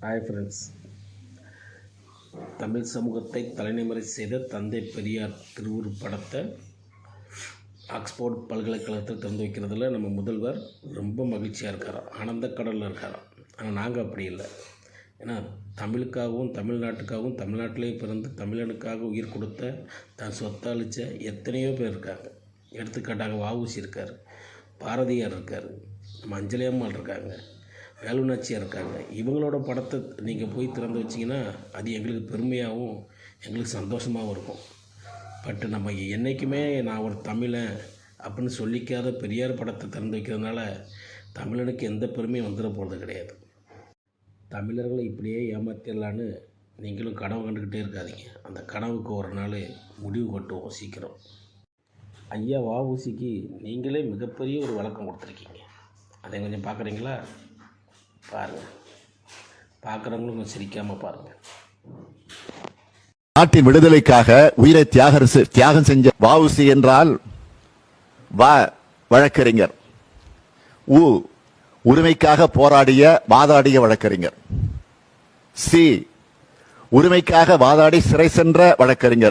Hi friends Tamil சமூகத்தை தலைநிமறை செய்த தந்தை பெரியார் திருவுரு படத்தை ஆக்ஸ்போர்ட் பல்கலைக்கழகத்தில் திறந்து வைக்கிறதுல நம்ம முதல்வர் ரொம்ப மகிழ்ச்சியாக இருக்காராம். ஆனந்த கடலில் இருக்காராம். ஆனால் நாங்கள் அப்படி இல்லை. ஏன்னா தமிழுக்காகவும் தமிழ்நாட்டுக்காகவும் தமிழ்நாட்டிலே பிறந்து தமிழனுக்காக உயிர் கொடுத்த தன் சொத்தளித்த எத்தனையோ பேர் இருக்காங்க. எடுத்துக்காட்டாக வாவூசி இருக்கார் பாரதியார் இருக்கார் நம்ம அஞ்சலி அம்மாள் இருக்காங்க. வேலுநாச்சியார் இருக்காங்க. இவங்களோட படத்தை நீங்கள் போய் திறந்து வச்சிங்கன்னா அது எங்களுக்கு பெருமையாகவும் எங்களுக்கு சந்தோஷமாகவும் இருக்கும். பட் நம்ம என்றைக்குமே நான் ஒரு தமிழன் அப்படின்னு சொல்லிக்காத பெரியார் படத்தை திறந்து வைக்கிறதுனால தமிழனுக்கு எந்த பெருமையும் வந்துட போகிறது கிடையாது. தமிழர்களை இப்படியே ஏமாத்திடலான்னு நீங்களும் கனவு கண்டுக்கிட்டே இருக்காதீங்க. அந்த கனவுக்கு ஒரு நாள் முடிவு கட்டுவோம் சீக்கிரம். ஐயா வஉசிக்கு நீங்களே மிகப்பெரிய ஒரு வழக்கம் கொடுத்துருக்கீங்க. அதை கொஞ்சம் பார்க்குறீங்களா? பாருங்கள் பார்க்குறவங்களும் கொஞ்சம் சிரிக்காமல் பாருங்கள் நாட்டின் விடுதலைக்காக உயிரை தியாக தியாகம் செஞ்ச வாவுசி என்றால் வ வழக்கறிஞர். உ உரிமைக்காக போராடிய வாதாடிய வழக்கறிஞர். சி உரிமைக்காக வாதாடி சிறை சென்ற வழக்கறிஞர்.